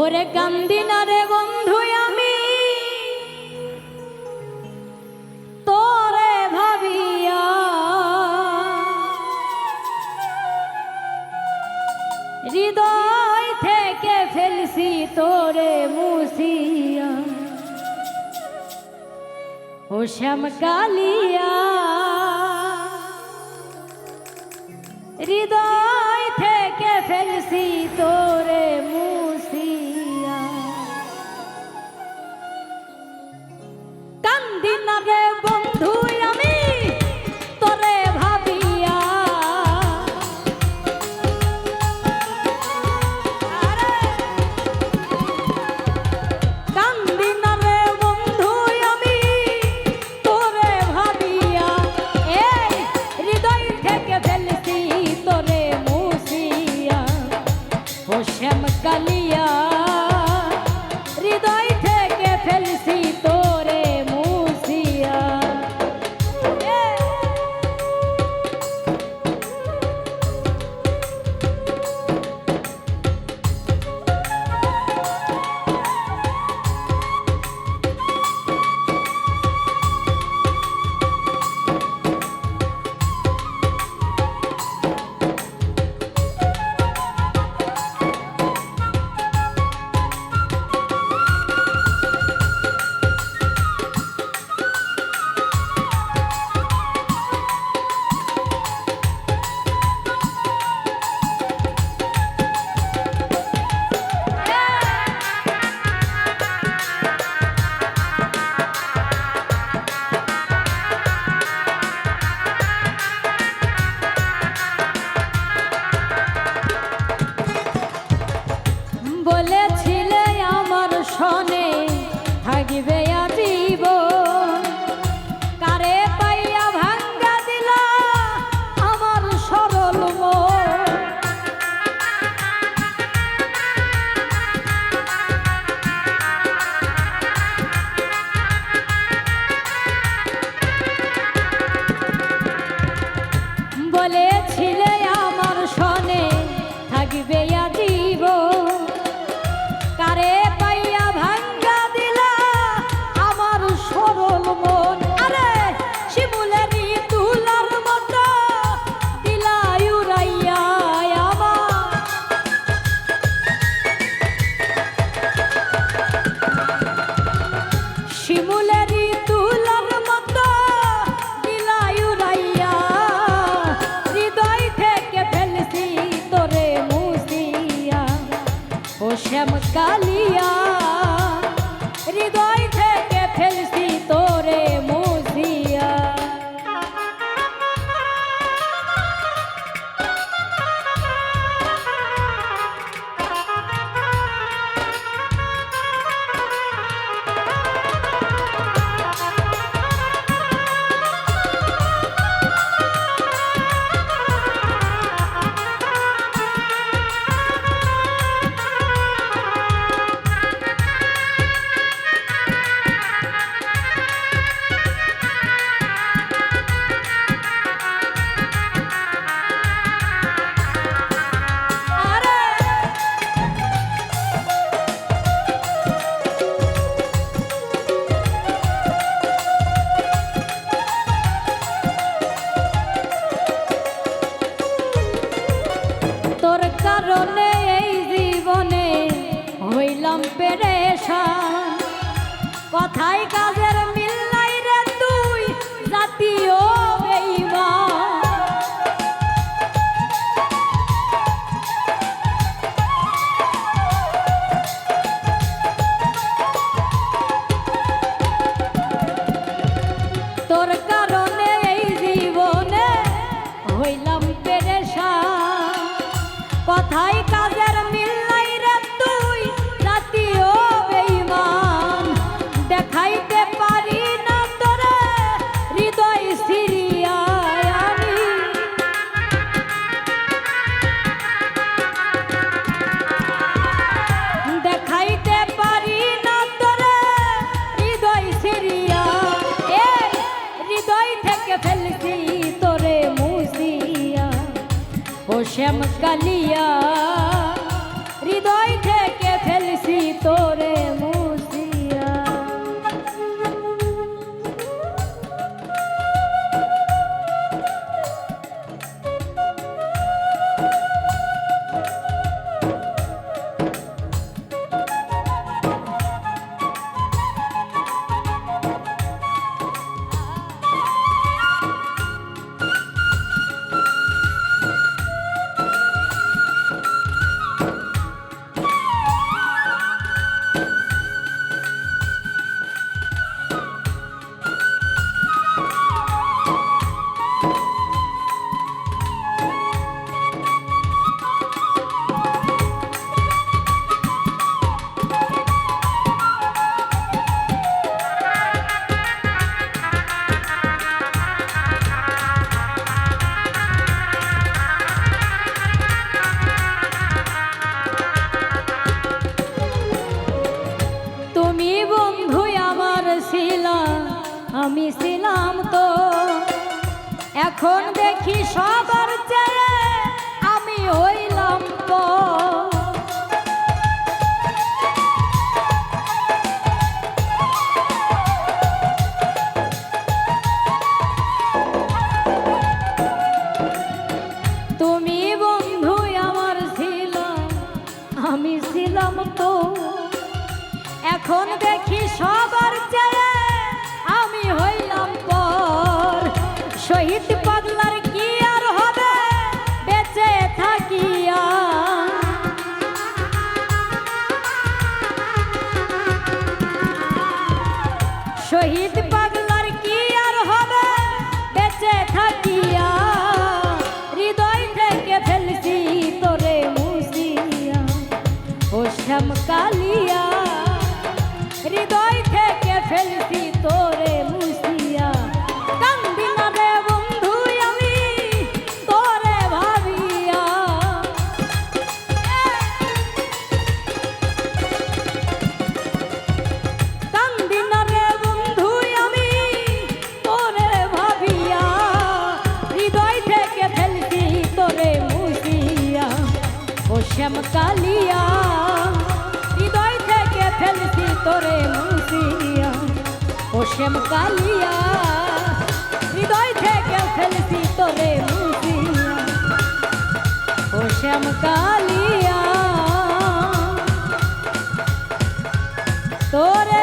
ওরে কান্দি না রে বন্ধু আমি। তোরে ভাবিয়া হৃদয় থেকে ফেলছি, তোরে মুসিয়া ও শ্যাম কালিয়া, হৃদয় থেকে ফেলছি Hashem Gali. শ্যাম কালিয়া হৃদয় পেরেশা কথায় কাজে জালিয়া আমি ছিলাম তো। এখন দেখি সবার চেয়ে আমি হইলাম তো। তুমি বন্ধু আমার ছিল আমি ছিলাম তো। এখন দেখি সবার চেয়ে শহীদ পাগলার কি আর হবে? বেঁচে থাকিয়া, হৃদয় থেকে ফেলছি তোরে মুসিয়া ও শ্যাম কালিয়া, হৃদয় থেকে ফেলছি তোরে মুসিয়া শ্যাম কালিয়া। হৃদয় থেকে ফেলছি তোরে মুসিয়া ও শ্যাম কালিয়া, হৃদয় থেকে ফেলছি তোরে মুসিয়া ও শ্যাম কালিয়া, তোরে